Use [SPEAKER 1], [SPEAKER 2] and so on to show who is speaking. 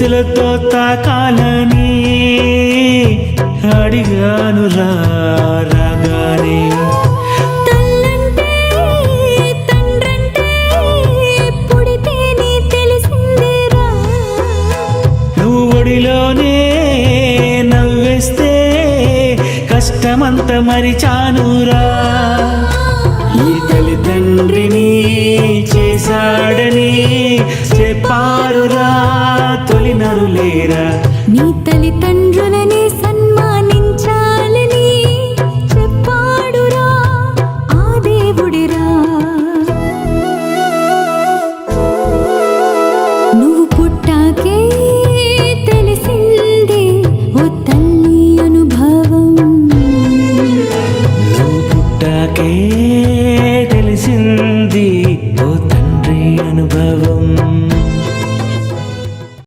[SPEAKER 1] చేతులతో తాకాలని అడిగాను రాగానే. నువ్వొడిలోనే నవ్వేస్తే కష్టమంత మరిచానురా ఈ తల్లిదండ్రిని తొలినరులేరా
[SPEAKER 2] నీ తల్లిదండ్రులని సన్మానించాలని చెప్పాడురా ఆ దేవుడిరా. నువ్వు పుట్టాకే తెలిసింది ఓ తల్లి అనుభవం.
[SPEAKER 1] నువ్వు పుట్టాకే తెలిసింది